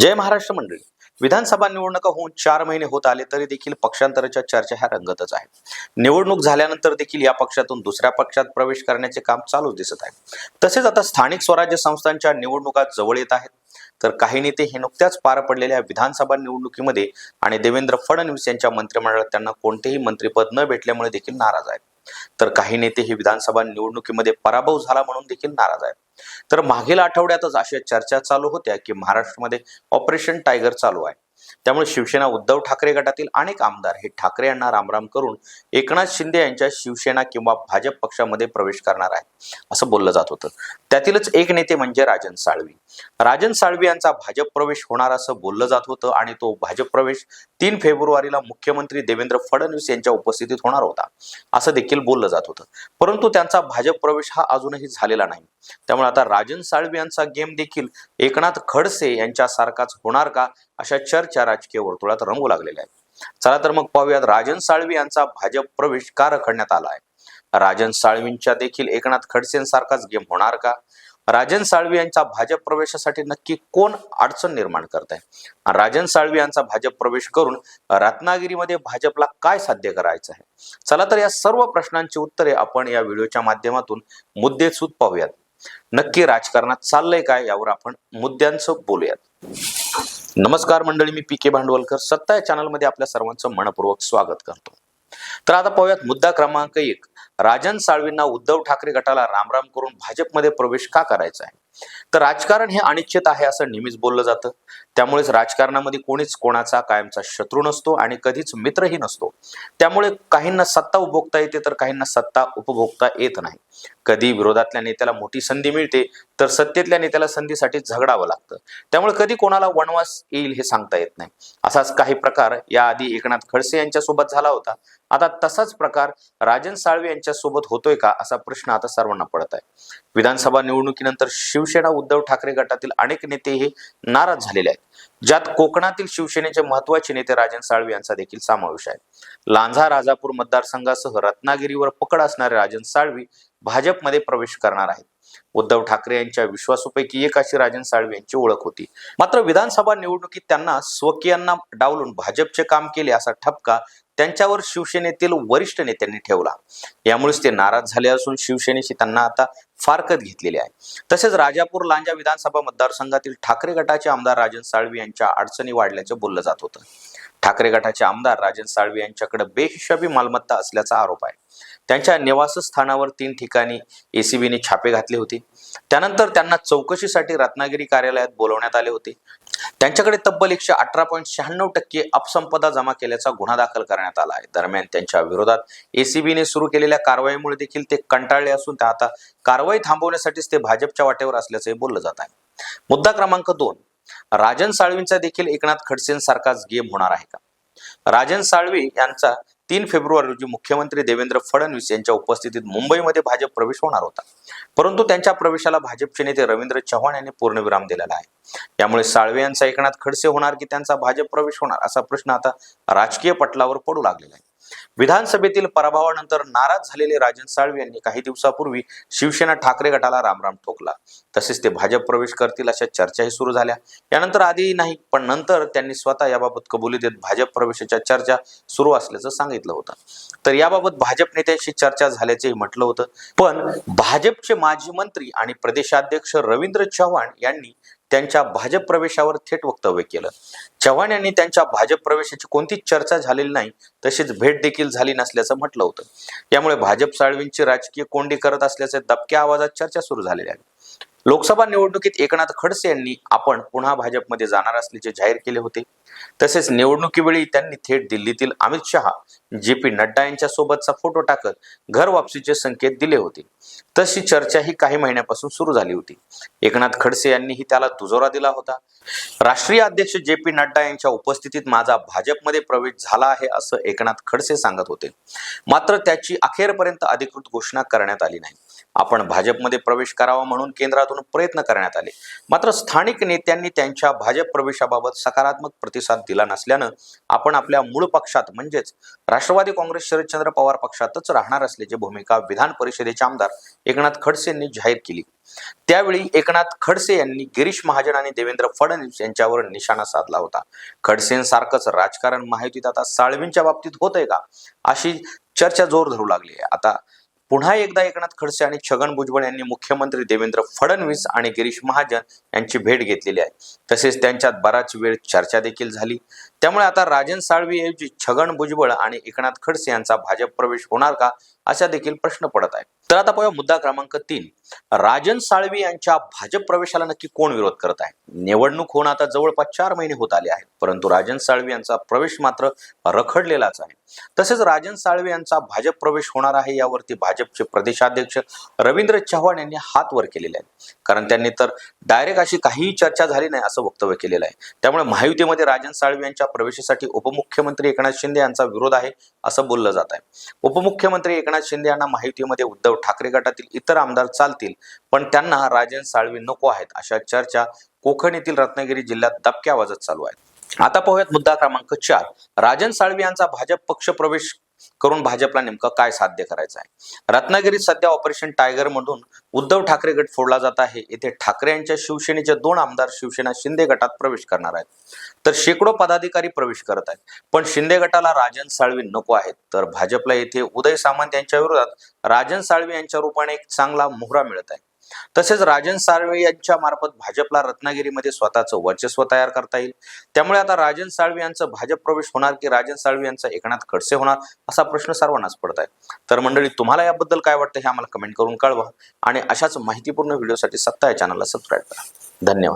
जय महाराष्ट्र मंडळी. विधानसभा निवडणुका होऊन चार महिने होत आले तरी देखील पक्षांतराच्या चर्चा ह्या रंगतच आहेत. निवडणूक झाल्यानंतर देखील या पक्षातून दुसऱ्या पक्षात प्रवेश करण्याचे काम चालूच दिसत आहे. तसेच आता स्थानिक स्वराज्य संस्थांच्या निवडणुका जवळ येत आहेत. तर काही नेते हे नुकत्याच पार पडलेल्या विधानसभा निवडणुकीमध्ये आणि देवेंद्र फडणवीस यांच्या मंत्रिमंडळात त्यांना कोणतेही मंत्रिपद न भेटल्यामुळे देखील नाराज आहेत. तर काही नेते हे विधानसभा निवडणुकीमध्ये पराभव झाला म्हणून देखील नाराज आहेत. तर मागील आठवड्यातच अशा चर्चा चालू होत्या की महाराष्ट्रामध्ये ऑपरेशन टायगर चालू आहे. त्यामुळे शिवसेना उद्धव ठाकरे गटातील अनेक आमदार हे ठाकरे यांना रामराम करून एकनाथ शिंदे यांच्या शिवसेना किंवा भाजप पक्षामध्ये प्रवेश करणार आहे असं बोललं जात होतं. त्यातीलच एक नेते म्हणजे राजन साळवी. राजन साळवी यांचा भाजप प्रवेश होणार असं बोललं जात होतं आणि तो भाजप प्रवेश तीन फेब्रुवारीला मुख्यमंत्री देवेंद्र फडणवीस यांच्या उपस्थितीत होणार होता असं देखील बोललं जात होतं. परंतु त्यांचा भाजप प्रवेश हा अजूनही झालेला नाही. त्यामुळे आता राजन साळवी यांचा गेम देखील एकनाथ खडसे यांच्यासारखाच होणार का अशा चर्चा राजकीय वर्तुळात रंगू लागलेल्या आहेत. चला तर मग पाहूयात राजन साळवी यांचा भाजप प्रवेश का रखडण्यात आला आहे? राजन साळवींच्या देखील एकनाथ खडसेंसारखाच गेम होणार का? राजन साळवी यांचा भाजप प्रवेशासाठी नक्की कोण अडचण निर्माण करत आहे राजन साळवी यांचा भाजप प्रवेश करून रत्नागिरीमध्ये भाजपला काय साध्य करायचं आहे? चला तर या सर्व प्रश्नांची उत्तरे आपण या व्हिडिओच्या माध्यमातून मुद्देसूद पाहूयात. नक्की राजकारणात चाललंय काय यावर आपण मुद्द्यांचं बोलूयात. नमस्कार मंडळी मी पी के भांडवलकर सत्ता या चॅनलमध्ये आपल्या सर्वांचं मनपूर्वक स्वागत करतो. तर आता पाहूयात मुद्दा क्रमांक एक. राजन साळवींना उद्धव ठाकरे गटाला रामराम करून भाजपमध्ये प्रवेश का करायचा आहे तर राजकारण हे अनिश्चित आहे असं नेहमीच बोललं जातं. त्यामुळेच राजकारणामध्ये कोणीच कोणाचा कायमचा शत्रू नसतो आणि कधीच मित्रही नसतो. त्यामुळे काहींना सत्ता उपभोगता येते तर काहींना सत्ता उपभोगता येत नाही. कधी विरोधातल्या नेत्याला मोठी संधी मिळते तर सत्तेतल्या नेत्याला संधीसाठी झगडावं लागतं. त्यामुळे कधी कोणाला वनवास येईल हे सांगता येत नाही. असाच काही प्रकार याआधी एकनाथ खडसे यांच्या सोबत झाला होता. आता तसाच प्रकार राजन साळवे यांच्या सोबत होतोय का असा प्रश्न आता सर्वांना पडत आहे. विधानसभा निवडणुकीनंतर शिवसेना उद्धव ठाकरे गटातील अनेक नेते हे नाराज झालेले आहेत. ज्यात कोकणातील शिवसेनेचे महत्त्वाचे नेते राजन साळवे यांचा देखील समावेश आहे. लांझा राजापूर मतदारसंघासह रत्नागिरीवर पकड असणारे राजन साळवी भाजपमध्ये प्रवेश करणार आहेत. उद्धव ठाकरे यांच्या विश्वासूपैकी एक अशी राजन साळवे यांची ओळख होती. मात्र विधानसभा निवडणुकीत त्यांना स्वकीयांना डावलून भाजपचे काम केले असा ठपका त्यांच्यावर शिवसेनेतील वरिष्ठ नेत्यांनी ठेवला. यामुळेच ते नाराज झाले असून शिवसेनेशी त्यांना आता फारकत घेतलेली आहे. तसेच राजापूर लांजा विधानसभा मतदारसंघातील ठाकरे गटाचे आमदार राजन साळवी यांच्या अडचणी वाढल्याचं बोललं जात होतं. ठाकरे गटाचे आमदार राजन साळवी यांच्याकडे बेहिशोबी मालमत्ता असल्याचा आरोप आहे. त्यांच्या निवासस्थानावर तीन ठिकाणी एसीबीने छापे घातले होते. त्यानंतर त्यांना चौकशीसाठी रत्नागिरी कार्यालयात बोलवण्यात आले होते. त्यांच्याकडे तब्बल एकशे अठरा पॉईंट शहाण्णव टक्के अपसंपदा जमा केल्याचा गुन्हा दाखल करण्यात आला आहे. दरम्यान त्यांच्या विरोधात एसीबीने सुरू केलेल्या कारवाईमुळे देखील ते कंटाळले असून त्या आता कारवाई थांबवण्यासाठीच ते भाजपच्या वाटेवर असल्याचंही बोललं जात आहे. मुद्दा क्रमांक दोन. राजन साळवींचा देखील एकनाथ खडसेंसारखाच गेम होणार आहे का? राजन साळवी यांचा तीन फेब्रुवारी रोजी मुख्यमंत्री देवेंद्र फडणवीस यांच्या उपस्थितीत मुंबईमध्ये भाजप प्रवेश होणार होता. परंतु त्यांच्या प्रवेशाला भाजपचे नेते रवींद्र चव्हाण यांनी पूर्णविराम दिलेला आहे. यामुळे साळवे यांचा एकनाथ खडसे होणार की त्यांचा भाजप प्रवेश होणार असा प्रश्न आता राजकीय पटलावर पडू लागलेला आहे. विधानसभेतील पराभवानंतर नाराज झालेले राजन साळवे यांनी काही दिवसापूर्वी शिवसेना ठाकरे गटाला रामराम ठोकला. तसेच ते भाजप प्रवेश करतील अशा चर्चाही सुरू झाल्या. यानंतर आधी नाही पण नंतर त्यांनी स्वतः याबाबत कबुली देत भाजप प्रवेशाच्या चर्चा सुरू असल्याचं सांगितलं होतं. तर याबाबत भाजप नेत्यांशी चर्चा झाल्याचेही म्हटलं होतं. पण भाजपचे माजी मंत्री आणि प्रदेशाध्यक्ष रवींद्र चव्हाण यांनी त्यांच्या भाजप प्रवेशावर थेट वक्तव्य केलं. चव्हाण यांनी त्यांच्या भाजप प्रवेशाची कोणतीच चर्चा झालेली नाही तशीच भेट देखील झाली नसल्याचं म्हटलं होतं. यामुळे भाजप साळवींची राजकीय कोंडी करत असल्याचे दबक्या आवाजात चर्चा सुरू झालेली आहे लोकसभा निवडणुकीत एकनाथ खडसे यांनी आपण पुन्हा भाजपमध्ये जाणार असल्याचे जाहीर केले होते. तसेच निवडणुकीवेळी त्यांनी थेट दिल्लीतील अमित शहा जे पी नड्डा यांच्या सोबतचा फोटो टाकत घर वापसीचे संकेत दिले होते. तशी चर्चा ही काही महिन्यापासून सुरू झाली होती. एकनाथ खडसे यांनीही त्याला दुजोरा दिला होता. राष्ट्रीय अध्यक्ष जे पी नड्डा यांच्या उपस्थितीत माझा भाजपमध्ये प्रवेश झाला आहे असं एकनाथ खडसे सांगत होते. मात्र त्याची अखेरपर्यंत अधिकृत घोषणा करण्यात आली नाही. आपण भाजपमध्ये प्रवेश करावा म्हणून केंद्रातून प्रयत्न करण्यात आले. मात्र स्थानिक नेत्यांनी त्यांच्या भाजप प्रवेशाबाबत सकारात्मक प्रतिसाद दिला नसल्यानं आपण आपल्या मूळ पक्षात म्हणजेच राष्ट्रवादी काँग्रेस शरदचंद्र पवार पक्षातच राहणार असल्याची भूमिका विधान परिषदेचे आमदार एकनाथ खडसे यांनी जाहीर केली. त्यावेळी एकनाथ खडसे यांनी गिरीश महाजन आणि देवेंद्र फडणवीस यांच्यावर निशाणा साधला होता. खडसेंसारखंच राजकारण माहितीत आता साळवींच्या बाबतीत होत आहे का? अशी चर्चा जोर धरू लागली आहे. आता पुन्हा एकदा एकनाथ खडसे आणि छगन भुजबळ यांनी मुख्यमंत्री देवेंद्र फडणवीस आणि गिरीश महाजन यांची भेट घेतलेली आहे. तसेच त्यांच्यात बराच वेळ चर्चा देखील झाली. त्यामुळे आता राजन साळवीऐवजी छगन भुजबळ आणि एकनाथ खडसे यांचा भाजप प्रवेश होणार का असा देखील प्रश्न पडत आहे तर आता पाहूया मुद्दा क्रमांक तीन. राजन साळवी यांच्या भाजप प्रवेशाला नक्की कोण विरोध करत आहे? निवडणूक होऊन आता जवळपास चार महिने होत आले आहेत परंतु राजन साळवी यांचा प्रवेश मात्र रखडलेलाच आहे. तसेच राजन साळवी यांचा भाजप प्रवेश होणार आहे यावरती भाजपचे प्रदेशाध्यक्ष रवींद्र चव्हाण यांनी हात वर केलेले आहेत. कारण त्यांनी तर डायरेक्ट अशी काहीही चर्चा झाली नाही असं वक्तव्य केलेलं आहे. त्यामुळे महायुतीमध्ये राजन साळवी यांच्या प्रवेशासाठी उपमुख्यमंत्री एकनाथ शिंदे यांचा विरोध आहे असं बोललं जात आहे. उपमुख्यमंत्री एकनाथ शिंदे यांना महायुतीमध्ये उद्धव ठाकरे गटातील इतर आमदार चालतील पण त्यांना राजन साळवी नको आहेत अशा चर्चा कोकण येथील रत्नागिरी जिल्ह्यात दबक्या आवाजात चालू आहेत. आता पाहूयात मुद्दा क्रमांक चार. राजन साळवी यांचा भाजप पक्ष प्रवेश करून भाजपला नेमकं काय साध्य करायचं आहे? रत्नागिरीत सध्या ऑपरेशन टायगर मधून उद्धव ठाकरे गट फोडला जात आहे. येथे ठाकरे यांच्या शिवसेनेचे दोन आमदार शिवसेना शिंदे गटात प्रवेश करणार आहेत. तर शेकडो पदाधिकारी प्रवेश करत आहेत. पण शिंदे गटाला राजन साळवी नको आहेत. तर भाजपला येथे उदय सामंत यांच्या विरोधात राजन साळवी यांच्या रूपाने एक चांगला मोहरा मिळत आहे. तसेच राजन साळवे यांच्या मार्फत भाजपला रत्नागिरीमध्ये स्वतःचं वर्चस्व तयार करता येईल. त्यामुळे आता राजन साळवे यांचं भाजप प्रवेश होणार की राजन साळवे यांचा एकनाथ खडसे होणार असा प्रश्न सर्वांनाच पडत आहे तर मंडळी तुम्हाला याबद्दल काय वाटतं हे आम्हाला कमेंट करून कळवा आणि अशाच माहितीपूर्ण व्हिडिओसाठी सत्ता या चॅनलला सबस्क्राईब करा. धन्यवाद.